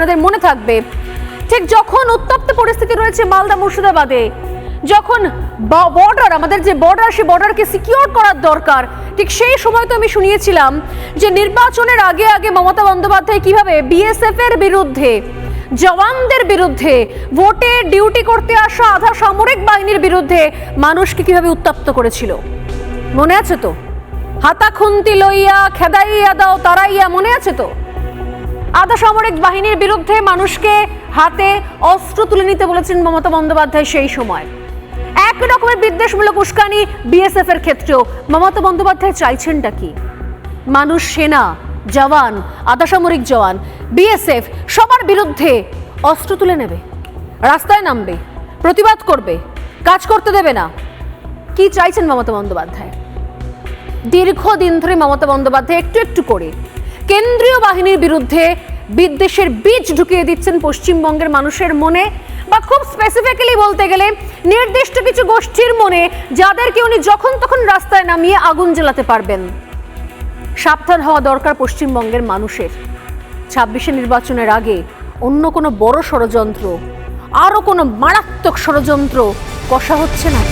আপনাদের মনে থাকবে, ঠিক যখন উত্তপ্ত পরিস্থিতি রয়েছে মালদা মুর্শিদাবাদে, যখন বর্ডার আমাদের যে বর্ডার সেই বর্ডারকে সিকিউর করার দরকার, ঠিক সেই সময় তো আমি শুনিয়েছিলাম যে নির্বাচনের আগে আগে মমতা বন্দ্যোপাধ্যায় কীভাবে বিএসএফ এর বিরুদ্ধে, জওয়ানদের বিরুদ্ধে, ভোটে ডিউটি করতে আসা আধা সামরিক বাহিনীর বিরুদ্ধে মানুষকে কীভাবে উত্তপ্ত করেছিল? মনে আছে তো? হাতা খুন্তি লইয়া, খেদাইয়া দাও, তারাইয়া, মনে আছে তো? আধা সামরিক বাহিনীর বিরুদ্ধে মানুষকে হাতে অস্ত্র তুলে নিতে বলেছেন মমতা বন্দ্যোপাধ্যায় সেই সময়। এক রকমের বিদ্বেষমূলক উস্কানি বিএসএফ এর ক্ষেত্রেও। মমতা বন্দ্যোপাধ্যায় চাইছেনটা কি? মানুষ, সেনা, জওয়ান, আধা সামরিক জওয়ান, বিএসএফ সবার বিরুদ্ধে অস্ত্র তুলে নেবে। রাস্তায় নামবে, প্রতিবাদ করবে, কাজ করতে দেবে না। কি চাইছেন মমতা বন্দ্যোপাধ্যায়? দীর্ঘদিন ধরে মমতা বন্দ্যোপাধ্যায় একটু একটু করে কেন্দ্রীয় বাহিনীর বিরুদ্ধে বিদ্বেষের বীজ ঢুকিয়ে দিচ্ছেন পশ্চিমবঙ্গের মানুষের মনে। বা খুব স্পেসিফিক্যালি বলতে গেলে, নির্দিষ্ট কিছু গোষ্ঠীর মনে, যাদেরকে উনি যখন তখন রাস্তায় নামিয়ে আগুন জ্বালাতে পারবেন। সাবধান হওয়া দরকার পশ্চিমবঙ্গের মানুষের। ছাব্বিশে নির্বাচনের আগে অন্য কোনো বড় ষড়যন্ত্র, আরও কোনো মারাত্মক ষড়যন্ত্র কষা হচ্ছে না।